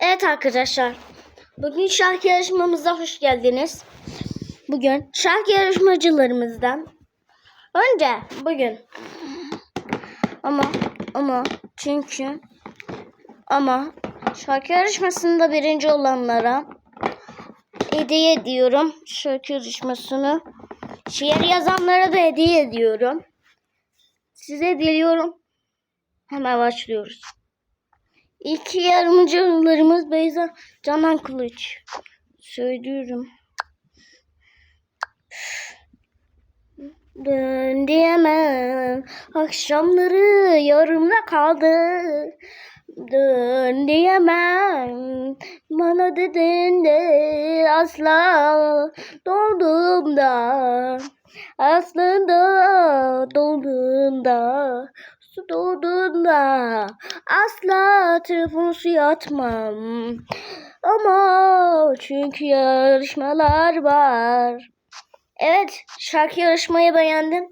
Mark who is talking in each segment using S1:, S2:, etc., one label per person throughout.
S1: Evet arkadaşlar. Bugün şarkı yarışmamıza hoş geldiniz. Bugün şarkı yarışmacılarımızdan önce bugün ama ama çünkü ama şarkı yarışmasında birinci olanlara hediye ediyorum şarkı yarışmasını. Şiir yazanlara da hediye ediyorum. Size diliyorum. Hemen başlıyoruz. İlk yardımcılarımız Beyza Canan Kılıç. Söylüyorum. Dön diyemem. Akşamları yarımda kaldı. Dön diyemem. Bana dedin de asla doğduğumda. Aslında doğduğumda su doğduğunda asla telefonu suya atmam. Ama çünkü yarışmalar var. Evet, şarkı yarışmayı beğendim.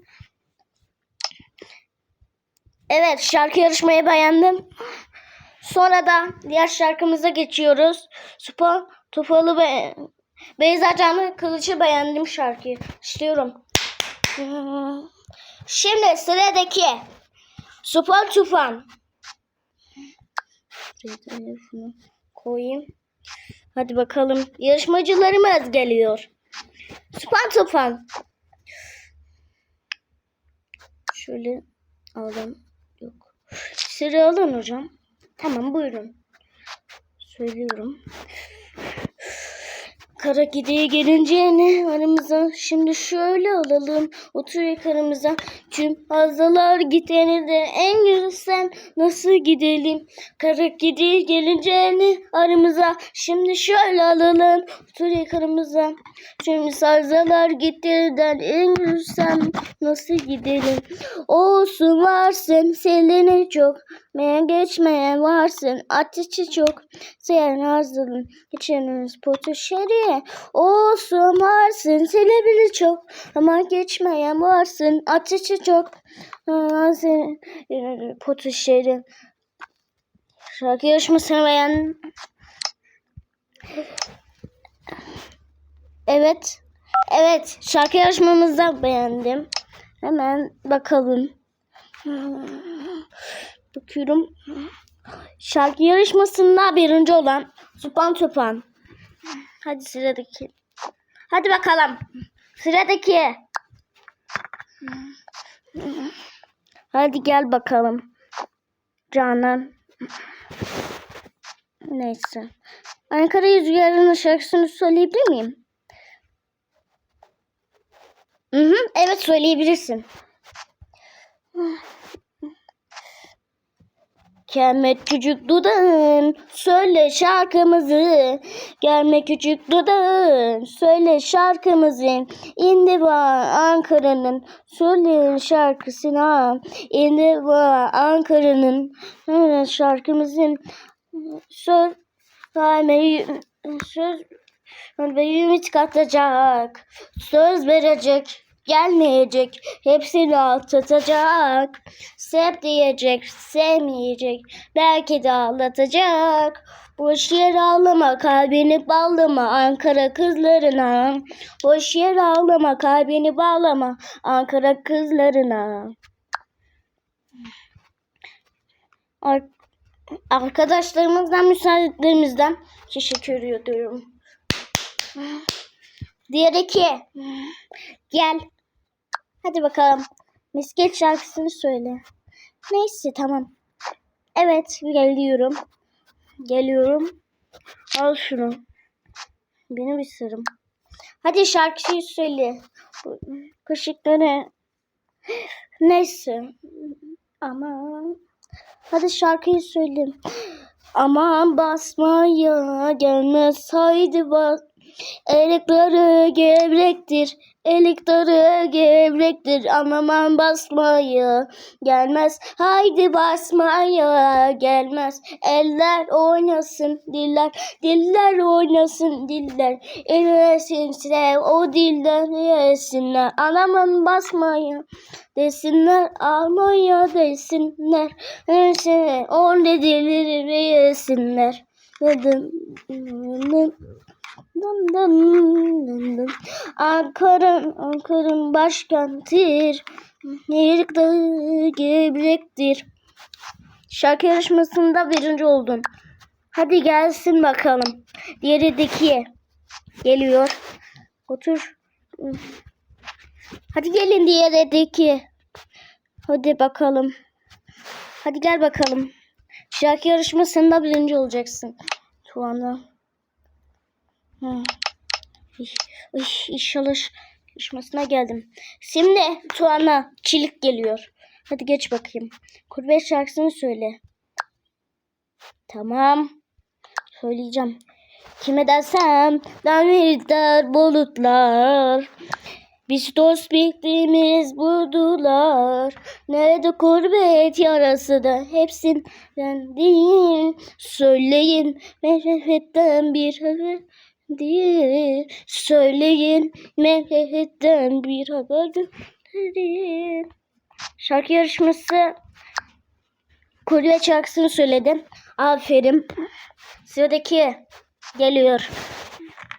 S1: Evet, şarkı yarışmayı beğendim. Sonra da diğer şarkımıza geçiyoruz. Spor Tufalı be Beyza Canlı Kılıç'ı beğendim şarkıyı. İstiyorum. Şimdi sıradaki Spor Tufan. Koyayım. Hadi bakalım. Yarışmacılarımız geliyor. Spor Tufan. Şöyle alalım. Yok. Sıra alın hocam. Tamam buyurun. Söylüyorum. Kara gidiye gelince ne aramıza. Şimdi şöyle alalım. Otur yakarımıza. Tüm hazalar gideni de en güzel sen. Nasıl gidelim? Kara gidiye gelince ne aramıza. Şimdi şöyle alalım. Otur yakarımıza. Tüm hazalar gittiğinden en güzel sen. Nasıl gidelim? Olsun varsın selini çok meğer geçmeyen varsın. Ateşi çok sen arzulun içiniz potu şeriye olsun varsın. Selebili çok ama geçmeyen varsın. Ateşi çok Aa, sen potu şeri şarkı yarışmasını beğen evet evet. Şarkı yarışmamızda beğendim. Hemen bakalım Bakıyorum. Şarkı yarışmasında birinci olan Supan Tupan. Hadi sıradaki. Hadi bakalım. Sıradaki. Hadi gel bakalım. Canan. Neyse. Ankara Rüzgarı'nın şarkısını söyleyebilir miyim? Hı hı, evet söyleyebilirsin. Gelme küçük dudağın söyle şarkımızı. Gelme küçük dudağın söyle şarkımızı. İndi var Ankara'nın söyle şarkısına. İndi var Ankara'nın şarkımızın. Söz vermeyi söz ümit katacak söz verecek gelmeyecek. Hepsini atlatacak. Sev diyecek, sevmeyecek. Belki de ağlatacak. Boş yer ağlama, kalbini bağlama Ankara kızlarına. Boş yer ağlama, kalbini bağlama Ankara kızlarına. Ar Arkadaşlarımızdan, müsaadelerimizden teşekkür ediyorum. Diğer iki. Gel. Hadi bakalım. Misket şarkısını söyle. Neyse tamam. Evet geliyorum. Geliyorum. Al şunu. Benim bir sırrım. Hadi şarkıyı söyle. Kaşıkları. Neyse. Aman. Hadi şarkıyı söyle. Aman basmaya gelmez haydi bas. Elikleri gevrektir. Elikleri gevrektir. Anlamam basmayı gelmez. Haydi basmaya gelmez. Eller oynasın diller. Diller oynasın diller. Elinsinse o diller yesinler. Anamın basmayı desinler. Almaya desinler. Desinler. On dedileri yesinler. Dedim. Dın dın dın dın. Ankara'nın Ankara'nın başkentidir. Yerik dağı gebrektir. Şarkı yarışmasında birinci oldun. Hadi gelsin bakalım. Diğerideki geliyor. Otur. Hadi gelin diğerideki. Hadi bakalım. Hadi gel bakalım. Şarkı yarışmasında birinci olacaksın. Tuana. İş, inşallah yarışmasına geldim. Şimdi Tuana çilik geliyor. Hadi geç bakayım. Kurbe şarkısını söyle. Tamam. Söyleyeceğim. Kime dersem der bulutlar. Biz dost bildiğimiz buldular. Nerede kurbet yarası da hepsinden değil. Söyleyin Mehmet'ten bir haber değil. Söyleyin Mehmet'ten bir haber değil. Şarkı yarışması Kurye şarkısını söyledim. Aferin. Sıradaki geliyor.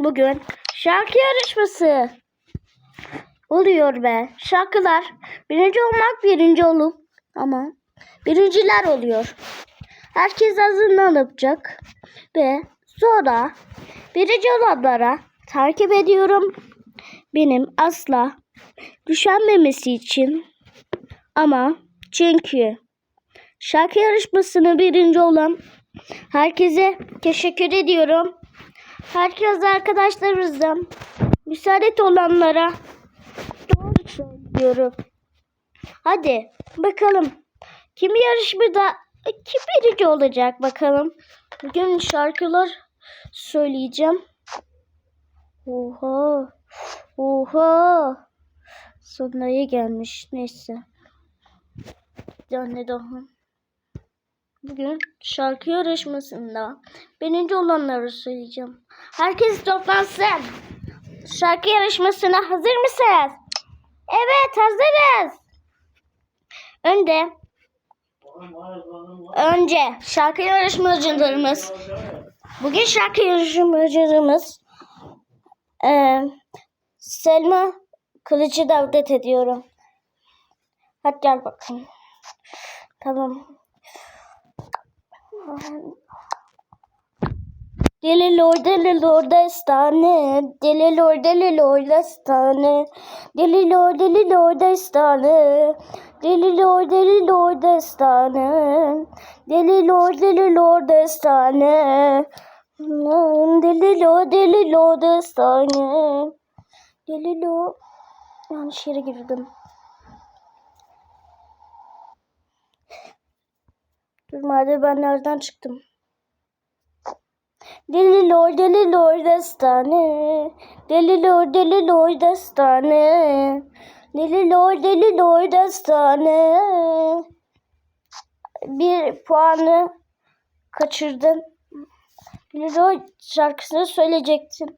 S1: Bugün şarkı yarışması oluyor be. Şarkılar birinci olmak birinci olup ama birinciler oluyor. Herkes hazırlanacak ve sonra birinci olanlara takip ediyorum. Benim asla düşenmemesi için ama çünkü şarkı yarışmasını birinci olan herkese teşekkür ediyorum. Herkes arkadaşlarımızdan müsaade olanlara doğru söylüyorum. Hadi bakalım kim yarışmada kim birinci olacak bakalım. Bugün şarkılar söyleyeceğim. Oha. Oha. Sonraya gelmiş. Neyse. Bir daha. Bugün şarkı yarışmasında birinci olanları söyleyeceğim. Herkes toplansın. Şarkı yarışmasına hazır mısınız? Evet hazırız. Önde önce şarkı yarışmacılarımız bugün şarkı yarışmacılarımız eee Selma Kılıcı davet ediyorum. Hadi gel bakayım. Tamam. Deli lor deli lor destane. Deli lor deli lor destane. Deli lor deli lor destane. Deli lor deli lor destane. Deli lor deli lor destane. Deli lor deli lor destane. Deli lor Yanlış yere girdim. Dur madem ben nereden çıktım? Deli lor deli lor destane Deli lor deli lor destane Deli lor deli lor destane Bir puanı kaçırdım. Deli lor şarkısını söyleyecektim.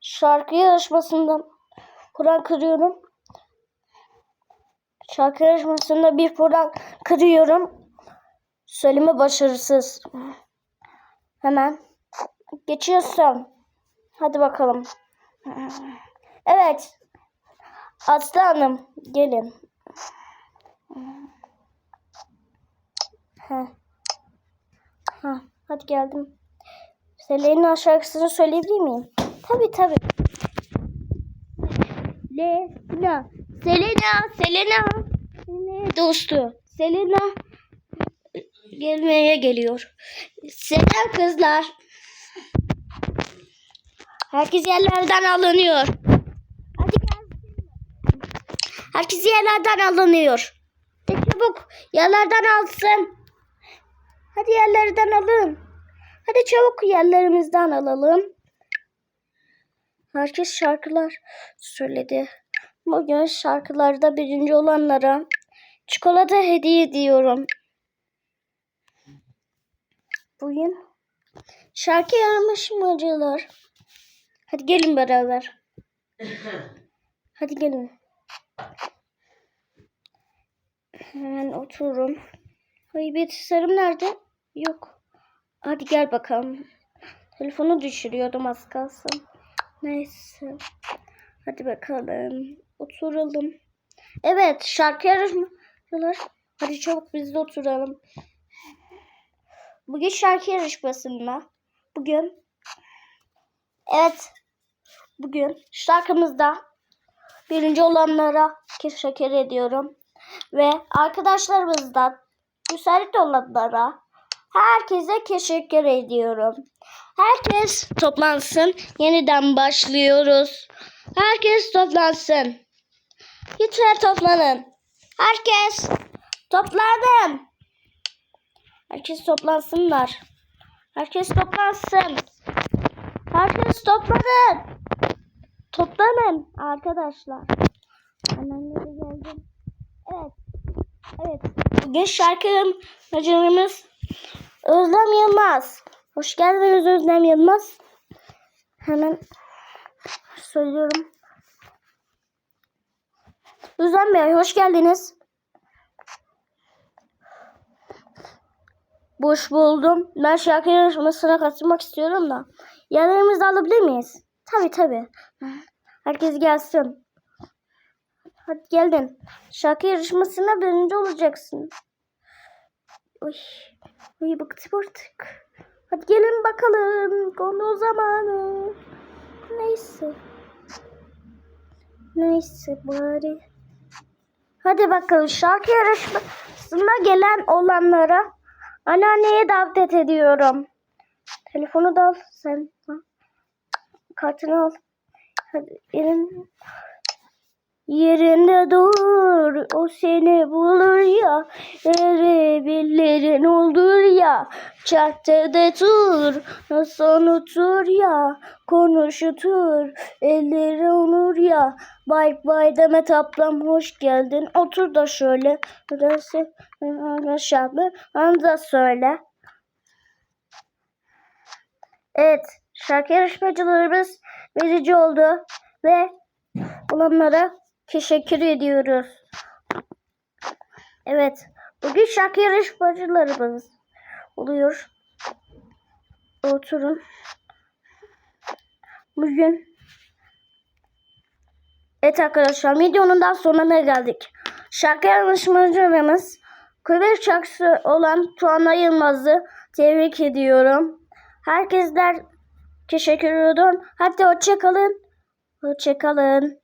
S1: Şarkı yarışmasından Kur'an kırıyorum. Şarkı yarışmasında bir puan kırıyorum. Söyleme başarısız. Hemen geçiyorsun. Hadi bakalım. Evet. Aslı Hanım gelin. Ha. Ha, hadi geldim. Selena şarkısını söyleyebilir miyim? Tabii tabii. Selena. Selena. Selena. Selena dostu. Selena gelmeye geliyor. Selam kızlar. Herkes yerlerden alınıyor. Hadi gel. Herkes yerlerden alınıyor. De çabuk yerlerden alsın. Hadi yerlerden alın. Hadi çabuk yerlerimizden alalım. Herkes şarkılar söyledi. Bugün şarkılarda birinci olanlara çikolata hediye ediyorum. Bugün şarkı yarışmacılar. Hadi gelin beraber. Hadi gelin. Hemen oturun. Ay bilgisayarım nerede? Yok. Hadi gel bakalım. Telefonu düşürüyordum az kalsın. Neyse. Hadi bakalım. Oturalım. Evet şarkı yarışmalar. Hadi çabuk biz de oturalım. Bugün şarkı yarışmasında. Bugün. Evet. Bugün şarkımızda birinci olanlara teşekkür ediyorum. Ve arkadaşlarımızdan müsait olanlara herkese teşekkür ediyorum. Herkes toplansın. Yeniden başlıyoruz. Herkes toplansın. Lütfen toplanın. Herkes toplanın. Herkes toplansınlar. Herkes toplansın. Herkes toplanın. Toplanın arkadaşlar. Annemlere geldim. Evet. Evet. Bugün şarkıcımız Özlem Yılmaz. Hoş geldiniz Özlem Yılmaz. Hemen söylüyorum. Özlem Bey hoş geldiniz. Boş buldum. Ben şarkı yarışmasına katılmak istiyorum da. Yerlerimizi alabilir miyiz? Tabi tabi. Herkes gelsin. Hadi geldin. Şarkı yarışmasına birinci olacaksın. Uy, uy bıktım artık. Hadi gelin bakalım. Konu zamanı. Neyse. Neyse bari. Hadi bakalım şarkı yarışmasına gelen olanlara anneanneye davet ediyorum. Telefonu da al sen. Kartını al. Hadi elin Yerinde dur, o seni bulur ya. Erebillerin olur ya. Çattede tur, nasıl unutur ya. Konuşutur, elleri onur ya. Bay bay Demet ablam hoş geldin. Otur da şöyle. Burası aşağıda. Onu söyle. Evet, şarkı yarışmacılarımız verici oldu ve olanlara teşekkür ediyoruz. Evet, bugün şarkı yarışmacılarımız oluyor. Oturun. Bugün Evet arkadaşlar videonun daha sonuna geldik. Şarkı yarışmacılarımız Kıvır şarkısı olan Tuana Yılmaz'ı tebrik ediyorum. Herkesler teşekkür ediyorum. Hadi hoşçakalın. Hoşçakalın.